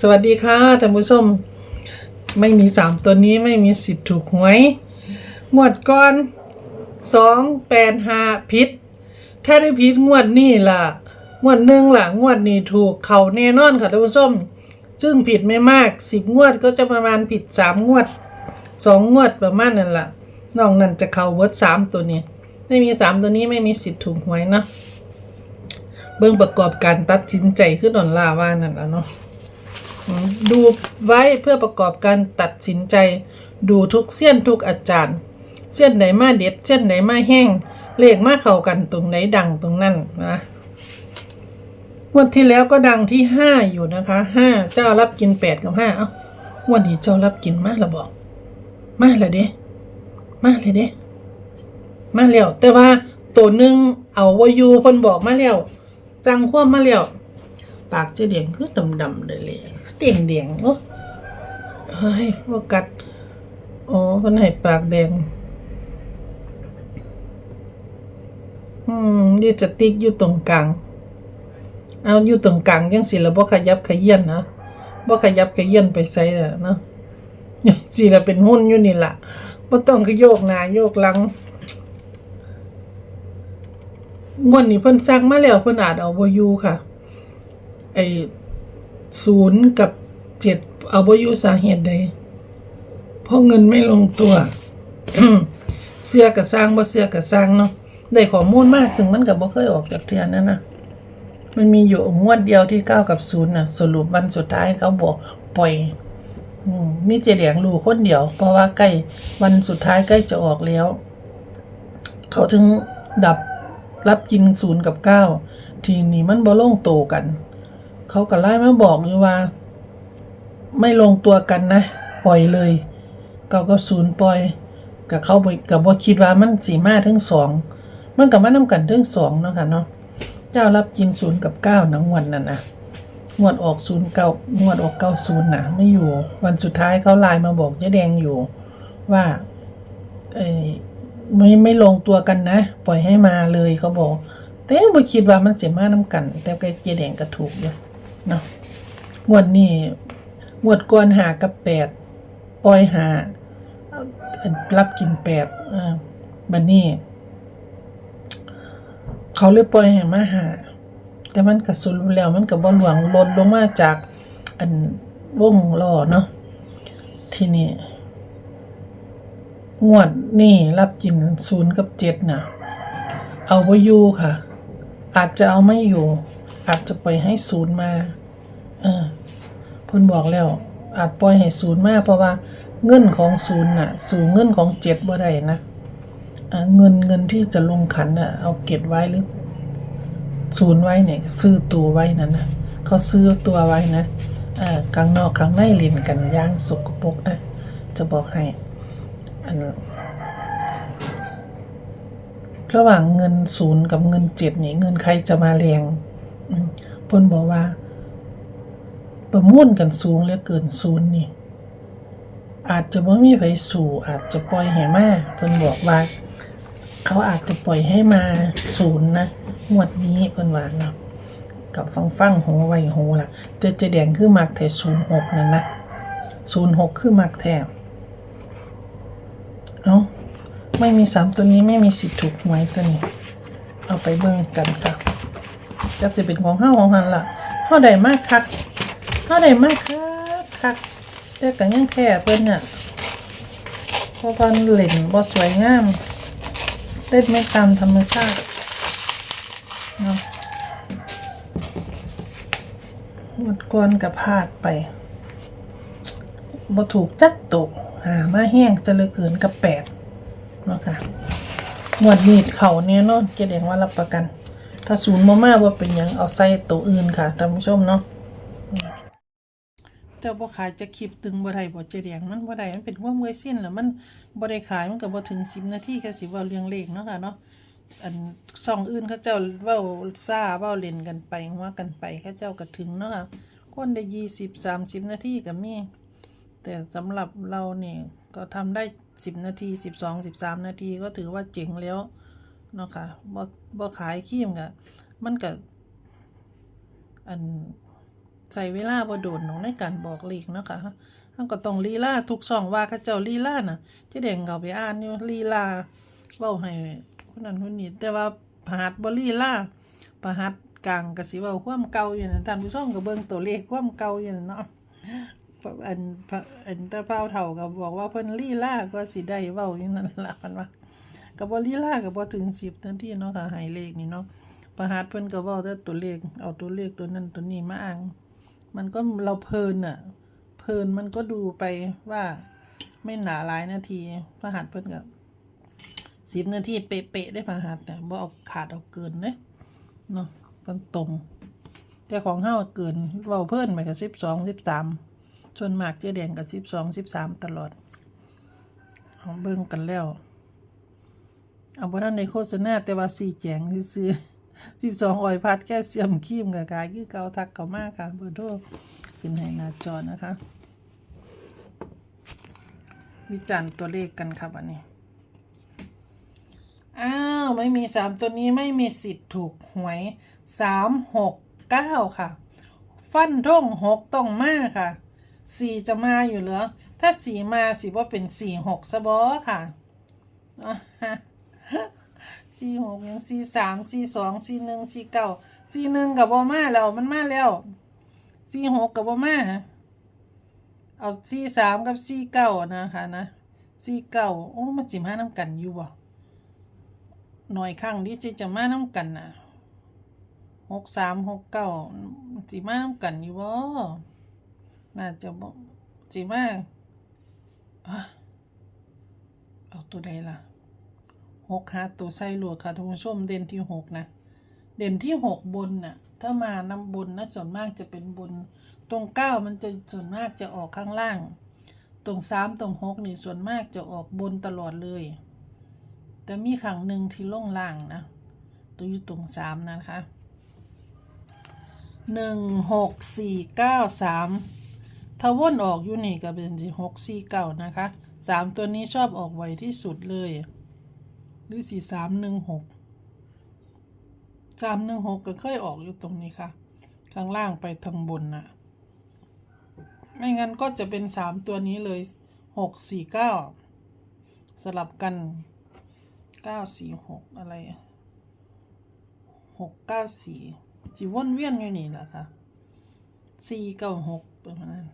สวัสดีค่ะท่านผู้ชมไม่มีสามตัวนี้ไม่มีสิทธิ์ถูกหวยงวดก่อนสองแปดห้าพิษถ้าได้พิษงวดนี้ล่ะ งวดหนึ่งล่ะ งวดนี้ถูกเขาแน่นอนค่ะท่านผู้ชมซึ่งผิดไม่มากสิบงวดก็จะประมาณผิดสามงวดสองงวดประมาณนั่นล่ะนอกนั้นจะเขาเวิร์ดสามตัวนี้ ไม่มีสามตัวนี้ไม่มีสิทธิ์ถูกหวยเนาะเบื้องประกอบการตัดสินใจขึ้นดอนล่าว่านั่นแหละเนาะ ดูไว้เพื่อประกอบการตัดสินใจ ดูทุกเส้นทุกอาจารย์ เส้นไหนมาเด็ด เส้นไหนมาแห้ง เลขมาเข้ากันตรงไหนดังตรงนั้นนะวันที่แล้วก็ดังที่ห้าอยู่นะคะห้าเจ้ารับกินแปดกับห้าเอ้าวันนี้เจ้ารับกินมาละบอกมาละเด้มาเลยเด้มาแล้วแต่ว่าตัวหนึ่งเอาวายูเพิ่นบอกมาแล้วจังควบมาแล้วปากเจะเดียงคือดำๆเลยเลย เดียงเดียงโอ้เฮ้ยโฟกัสอ๋อเพิ่นให้ปากแดง อืมอยู่จะติ๊กอยู่ตรงกลาง เอาอยู่ตรงกลางยังสิละบ่ขยับขยื่นนะบ่ขยับขยื่นไปใส่ะเนาะยังสิละเป็นหุ้นอยู่นี่ล่ะบ่ต้องขยโยกหน้าโยกหลังงวดนี้เพิ่นซักมาแล้วเพิ่นอาจเอาบ่อยู่ค่ะ ไอ ศูนย์กับเจ็ดเอาบ่อยู่สาเหตุใดเพราะเงินไม่ลงตัว เสื้อกับสร้างบ่เสื้อกับสร้างเนาะได้ข้อมูลมากซึ่งมันก็บ่เคยออกจากเทือนนั่นนะมันมีอยู่งวดเดียวที่เก้ากับศูนย์น่ะ สรุปวันสุดท้ายเขาบอกปล่อยมีเจเดียงรู้คนเดียว เพราะว่าใกล้วันสุดท้ายใกล้จะออกแล้ว เขาถึงดับรับกินศูนย์กับเก้าทีนี้มันบ่ลงโตกัน เขาก็ไล่มาบอกอยู่ว่า ไม่ลงตัวกันนะ ปล่อยเลยเก้ากับศูนย์ปล่อยกับเขากับบ่คิดว่ามันสีมาทั้งสองมันกับมานำกันทั้งสองเนาะค่ะเนาะเจ้ารับกินศูนย์กับเก้านะงวดนั่นนะงวดออกศูนย์เก้างวดออกเก้าศูนย์นะไม่อยู่ วันสุดท้ายเขาไลน์มาบอกเจ๊แดงอยู่ว่าเอ้ไม่ไม่ลงตัวกันนะ ปล่อยให้มาเลยเขาบอก แต่บ่คิดว่ามันเสิมานํกัน แต่แกเจ๊แดงก็ถูกอยู่ เนาะงวดนี้งวดก่อนหากับแปดปล่อยหารับกินแปดอ่าบัดนี้เขาเลยปล่อยให้มาหา แต่มันก็สุดแล้วมันก็บ่หลวงลดลงมาจากอันวงล้อเนาะทีนี้งวดนี่รับกินศูนย์กับเจ็ดนะเอาไว้อยู่ค่ะ อาจจะเอาไม่อยู่ อาจจะปล่อยให้ศูนย์มาเออเพิ่นบอกแล้ว อาจปล่อยให้ศูนย์มาเพราะว่าเงินของศูนย์น่ะ สู่เงินของเจ็ดบ่ได้นะอ่าเงินเงินที่จะลงขันน่ะ เอาเก็บไว้หรือศูนย์ไว้เนี่ยซื้อตัวไว้นั่นนะเขาซื้อตัวไว้นะอ่อกลางนอกกลางในเลินกันย่างสกปรกนะจะบอกให้อันระหว่างเงินศูนย์กับเงินเจ็ดนี่เงินใครจะมาแรง เพิ่นบอกว่า ประมุ่นกันสูงเหลือเกินศูนย์นี่ อาจจะไม่มีไผสู่ อาจจะปล่อยให้มาเพิ่นบอกว่า เขาอาจจะปล่อยให้มาศูนย์นะงวดนี้เพิ่นว่าเนาะกับฟังฟังๆโหไว้โหล่ะแต่เจะแดงคือมักแท้ศูนย์หกนั่นนะศูนย์หกคือมักแท้เอ้าไม่มีสามตัวนี้ไม่มีสิทธิ์ถูกหวยตัวนี้ เอาไปเบิ่งกันค่ะ จะจะเป็นของเฮาของหันล่ะเฮาได้มากคักเฮาได้มากคักคักแต่ก็ยังแพ้เพิ่นน่ะเพราะว่าเล่นบ่สวยงามเล่นไม่ตามธรรมชาติเนาะหมดก่อนกับพลาดไปบ่ถูกจักตุหามาแห้งจะเลยเกินกับแปดเนาะค่ะหมวดมีดเข่าเนี่ยเนาะเกดงว่ารับประกัน ถ้าศูนย์มามาว่าเป็นหยังเอาใส่ตัวอื่นค่ะท่านผู้ชมเนาะเจ้าบ่ขายจะคลิปตึงบ่ได้บ่เจแดงมันบ่ได้มันเป็นหัวเมื่อยสิ้นแล้วมันบ่ได้ขายมันก็บ่ถึง10นาทีก็สิเว้าเรื่องเลขเนาะค่ะเนาะอันช่องอื่นเขาเจ้าเว้าซ่าเว้าเล่นกันไปหัวกันไปเขาเจ้าก็ถึงเนาะค่ะคนได้20 30นาทีก็มี แต่สำหรับเราเนี่ยก็ทำได้10นาที12 13นาทีก็ถือว่าเจ๋งแล้ว เนาะค่ะบ่บ่ขายครีมก็มันก็อันใส่เวลาบ่โดนหนูในการบอกเลขเนาะค่ะเฮาก็ต้องลีลาทุกช่องว่าเขาเจ้าลีลาน่ะเจ๊แดงเขาไปอ่านอยู่ลีลาเว้าให้คนนั้นคนนี้แต่ว่าพหัสบ่ลีลาพหัสกลางก็สิเว้าความเก่าอยู่นั่นท่านผู้ชมก็เบิ่งตัวเลขความเก่าอยู่นั่นเนาะอันอันตาเป้าเฒ่าก็บอกว่าเพิ่นลีลาก็สิได้เว้าอยู่นั่นล่ะเพิ่นว่า ก็บ่ลีลาก็บ่ถึง10นทีเนาะค่ะให้เลขนี่เนาะพหัสเพิ่นก็เว้าแต่ตัวเลขเอาตัวเลขตัวนั้นตัวนี้มาอ้าง มันก็เราเพลินอะเพลินมันก็ดูไปว่าไม่หนาหลายนาทีพระหัสเพิ่นกับสิบนาทีเป๊ะๆได้พระหัสเนี่บ่เอาขาดเอาเกินเด้เนาะมันตรงแต่ของเฮาเกินเว้าเพิ่นไปกับสิบสองสิบสามส่วนมากเจ๊แดงกับสิบสองสิบสามตลอดเบิ่งกันแล้ว เอาบ่ทันในโฆษณาแต่ว่าสีแจงซื้อสิบสองออยพัดแค่เสียมคีมกับกายคือเกาทักเกามากค่ะเบอร์โทรขึ้นให้หน้าจอนะคะ วิจารณ์ตัวเลขกันครับอันนี้ อ้าว ไม่มีสามตัวนี้ไม่มีสิทธิ์ถูกหวยสามหกเก้าค่ะ ฟันท่งหกต้องมาค่ะสี่จะมาอยู่เหรอถ้าสี่มาสิว่าเป็นสี่หกซะบอค่ะ สี่หกยังสี่สามสี่สองสี่หนึ่งสี่เก้าสี่หนึ่งกับบอมาแล้วมันมาแล้วสี่หกกับบอมาเอาสี่สามกับสี่เก้านะคะนะสี่เก้าโอ้มันจิมาน้ำกันอยู่บ่หน่อยข้างที่จะจะมาน้ำกันน่ะหกสามหกเก้าจิมาน้ำกันอยู่บ่น่าจะบ่จิมาอะเอาตัวใดล่ะ หกหาตัวไส้หลวกค่ะท่านผู้ชมเด่นที่หกนะ เด่นที่หกบนน่ะ ถ้ามานำบนนะส่วนมากจะเป็นบน ตรงเก้ามันจะส่วนมากจะออกข้างล่าง ตรงสามตรงหกนี่ส่วนมากจะออกบนตลอดเลย แต่มีครั้งหนึ่งที่ล่องล่างนะ ตัวอยู่ตรงสามนะคะหนึ่งหกสี่เก้าสามถ้าวนออกอยู่นี่ก็เป็นสี่หกสี่เก้านะคะสามตัวนี้ชอบออกไวที่สุดเลย หรือสี่สามหนึ่งหกสามหนึ่งหกก็เคยออกอยู่ตรงนี้ค่ะ ข้างล่างไปทางบนน่ะ ไม่งั้นก็จะเป็นสามตัวนี้เลยหกสี่เก้าสลับกันเก้าสี่หกอะไรหกเก้าสี่จีวนเวียนอยู่นี่แหละค่ะสี่เก้าหกประมาณนั้น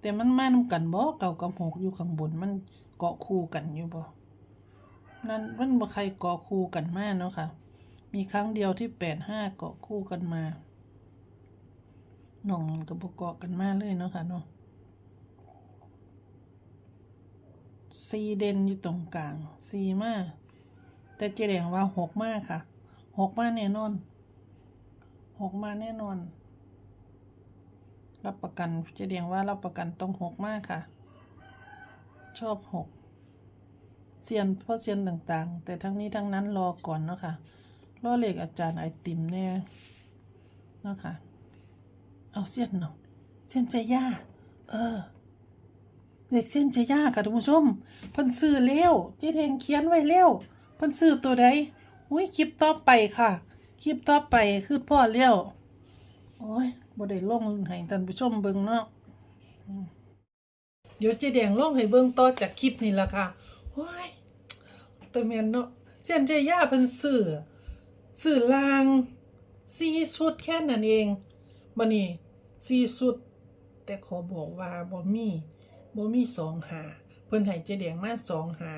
แต่มันมานำกันบ่เก่ากับหกอยู่ข้างบนมันเกาะคู่กันอยู่บ่ นั่นมันบ่ใครเกาะคู่กันมาเนาะค่ะ มีครั้งเดียวที่แปดห้าเกาะคู่กันมาหน่องกับบ่เกาะกันมาเลยเนาะค่ะเนาะสีเด่นอยู่ตรงกลางสีมาแต่เจแดงว่าหกมากค่ะหกมาแน่นอนหกมาแน่นอน รับประกันเจแดงว่ารับประกันต้องหกมากค่ะ ชอบหก เซียนพราะเซียนต่างๆ แต่ทั้งนี้ทั้งนั้นรอก่อนเนาะค่ะรอเลขอาจารย์ไอติมแน่เนาะค่ะเอาเซียนเนาะเซียนใจย่าเออเด็กเซียนใจย่าค่ะท่านผู้ชมเพิ่นซื้อเร็วเจ๊แดงเขียนไว้เร็วเพิ่นซื้อตัวใดอุ้ยคลิปต่อไปค่ะ คลิปต่อไปคือพ่อเร็วโอ้ยบ่ได้ลงให้ท่านผู้ชมเบิ่งเนาะเดี๋ยวเจ๊แดงลองให้เบิ่งต่อจากคลิปนี่ละค่ะ โอ้ยแต่แม่นเนาะเส้นใจย่าเพิ่นซื้อซื้อลางสี่ชุดแค่นั้นเองบัดนี้สี่ชุด แต่ขอบอกว่าบ่มีบ่มีสองหาเพิ่นให้เจ๊แดงมาสองหา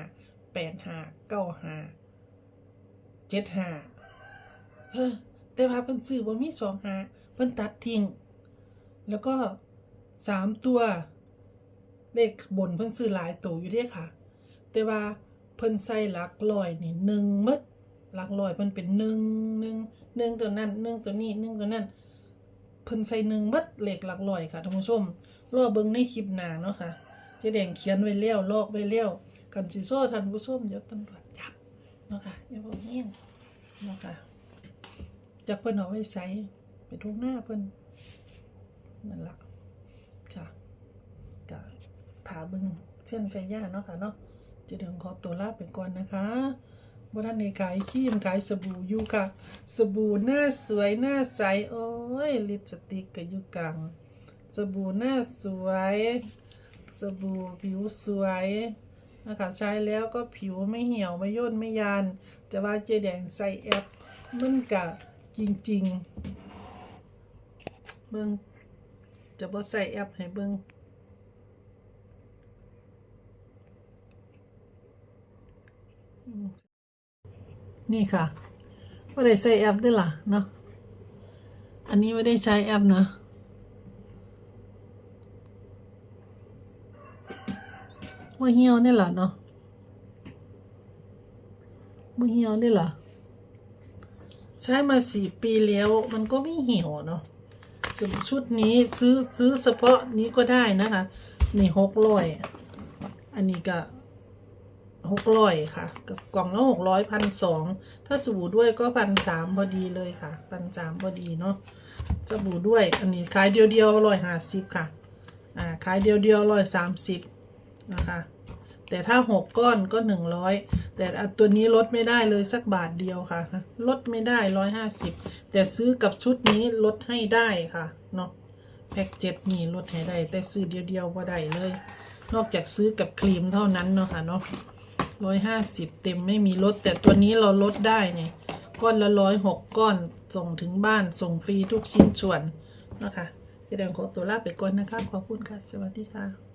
แปดหาเก้าหาเจ็ดหาเออแต่ว่าเพิ่นซื้อบ่มีสองหาเพิ่นตัดทิ้งแล้วก็สามตัว เลขบนเพิ่นซื้อหลายตัวอยู่เด้ค่ะ แต่ว่าเพิ่นใส่หลักร้อยนี่หนึ่งหมดหลักร้อยเพิ่นเป็นหนึ่งหนึ่งหนึ่งตัวนั้นหนึ่งตัวนี้หนึ่งตัวนั้นเพิ่นใส่หนึ่งหมดเหลขหลักร้อยค่ะท่านผู้ชมรอเบิ่งในคลิปหน้าเนาะค่ะเจ๊แดงเขียนไว้แล้วลอกไว้แล้วกันสิโซ่ท่านผู้ชมเดี๋ยวตำรวจจับเนาะค่ะอย่าบอกเงี้ยเนาะค่ะจากเพิ่นเอาไว้ใส่ไปทุกหน้าเพิ่นนั่นละค่ะก็ถาเบึงเช่นใจย่าเนาะค่ะเนาะ จะเดี๋ยวขอตัวลาไปก่อนนะคะบ่ทันได้ขายครีมขายสบู่อยู่ค่ะ สบู่หน้าสวยหน้าใส โอ้ย ลิปสติกก็อยู่กลางสบู่หน้าสวย สบู่ผิวสวยนะคะใช้แล้วก็ผิวไม่เหี่ยวไม่ย่นไม่ยาน จะว่าเจแดงใส่แอปมันกะจริง ๆ เบิ่งจะบ่ใส่แอปให้เบิ่ง นี่ค่ะไม่ได้ใช้แอปด้วยล่ะเนาะอันนี้ไม่ได้ใช้แอปนะว่าเหี่ยวนี่ล่ะเนาะว่าเหี่ยวนี่ล่ะใช้มาสี่ปีแล้วมันก็ไม่เหี่ยวเนาะสมชุดนี้ซื้อซื้อเฉพาะนี้ก็ได้นะคะ นี่หกร้อยอันนี้ก็ หกร้อยค่ะ กับกล่องละหกร้อยพันสองถ้าสบู่ด้วยก็พันสามพอดีเลยค่ะพันสามพอดีเนาะสบู่ด้วยอันนี้ขายเดียวเดียวร้อยห้าสิบค่ะอ่าขายเดียวเดียวร้อยสามสิบนะคะแต่ถ้าหกก้อนก็หนึ่งร้อยแต่อันตัวนี้ลดไม่ได้เลยสักบาทเดียวค่ะ ลดไม่ได้ร้อยห้าสิบแต่ซื้อกับชุดนี้ลดให้ได้ค่ะเนาะแพ็กเจ็ดนี่ลดให้ได้แต่ซื้อเดียวเดียวพอได้เลย นอกจากซื้อกับครีมเท่านั้นเนาะค่ะเนาะ ร้อยห้าสิบเต็มไม่มีลด แต่ตัวนี้เราลดได้เนี่ยก้อนละร้อยหกก้อนส่งถึงบ้านส่งฟรีทุกชิ้นส่วนนะคะแสดงขอตัวลาไปก่อนนะคะ ขอบคุณค่ะ สวัสดีค่ะ